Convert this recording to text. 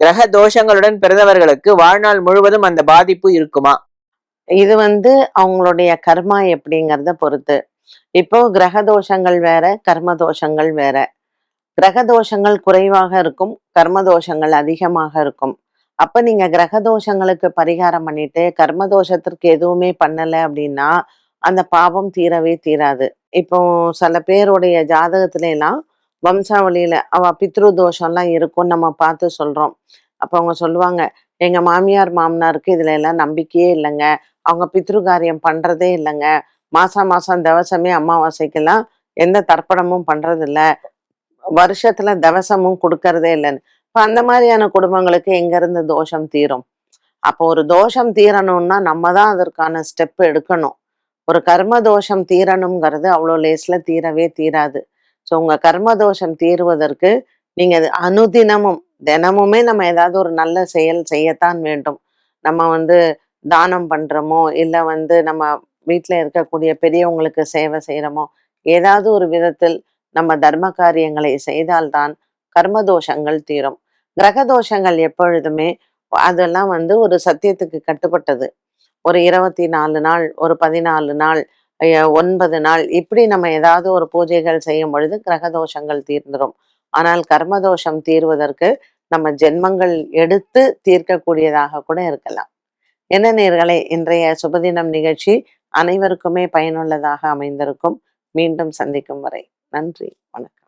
கிரக தோஷங்களுடன் பிறந்தவர்களுக்கு வாழ்நாள் முழுவதும் அந்த பாதிப்பு இருக்குமா? இது வந்து அவங்களுடைய கர்மா எப்படிங்கிறத பொறுத்து. இப்போ கிரக தோஷங்கள் வேற கர்ம தோஷங்கள் வேற. கிரக தோஷங்கள் குறைவாக இருக்கும் கர்ம தோஷங்கள் அதிகமாக இருக்கும். அப்ப நீங்க கிரக தோஷங்களுக்கு பரிகாரம் பண்ணிட்டு கர்ம தோஷத்திற்கு எதுவுமே பண்ணல அப்படின்னா அந்த பாவம் தீரவே தீராது. இப்போ சில பேருடைய ஜாதகத்துல எல்லாம் வம்சாவளியில. அவ பித்ரு தோஷம்லாம் இருக்கும்னு நம்ம பார்த்து சொல்றோம். அப்ப அவங்க சொல்லுவாங்க எங்க மாமியார் மாமனாருக்கு இதுல எல்லாம் நம்பிக்கையே இல்லைங்க. அவங்க பித்ரு காரியம் பண்றதே இல்லைங்க. மாசம் மாசம் தவசமே அமாவாசைக்கெல்லாம் எந்த தர்ப்பணமும் பண்றது இல்ல வருஷத்துல தவசமும் கொடுக்கறதே இல்லைன்னு. இப்ப அந்த மாதிரியான குடும்பங்களுக்கு எங்க இருந்து தோஷம் தீரும்? அப்போ ஒரு தோஷம் தீரணும்னா நம்ம தான் அதற்கான ஸ்டெப் எடுக்கணும். ஒரு கர்ம தோஷம் தீரணுங்கிறது அவ்வளோ லேஸ்ல தீரவே தீராது. ஸோ உங்க கர்ம தோஷம் தீருவதற்கு நீங்க அனுதினமும் தினமுமே நம்ம ஏதாவது ஒரு நல்ல செயல் செய்யத்தான் வேண்டும். நம்ம வந்து தானம் பண்றோமோ இல்லை வந்து நம்ம வீட்டில் இருக்கக்கூடிய பெரியவங்களுக்கு சேவை செய்கிறோமோ ஏதாவது ஒரு விதத்தில் நம்ம தர்ம காரியங்களை செய்தால்தான் கர்ம தோஷங்கள் தீரும். கிரக தோஷங்கள் எப்பொழுதுமே அதெல்லாம் வந்து ஒரு சத்தியத்துக்கு கட்டுப்பட்டது. ஒரு இருபத்தி நாலு நாள் ஒரு பதினாலு நாள் ஒன்பது நாள். இப்படி நம்ம ஏதாவது ஒரு பூஜைகள் செய்யும் பொழுது கிரக தோஷங்கள் தீர்ந்துடும் ஆனால் கர்ம தோஷம் தீர்வதற்கு நம்ம ஜென்மங்கள் எடுத்து தீர்க்கக்கூடியதாக கூட இருக்கலாம். என்ன நேர்களை இன்றைய சுபதினம் நிகழ்ச்சி அனைவருக்குமே பயனுள்ளதாக அமைந்திருக்கும். மீண்டும் சந்திக்கும் வரை நன்றி வணக்கம்.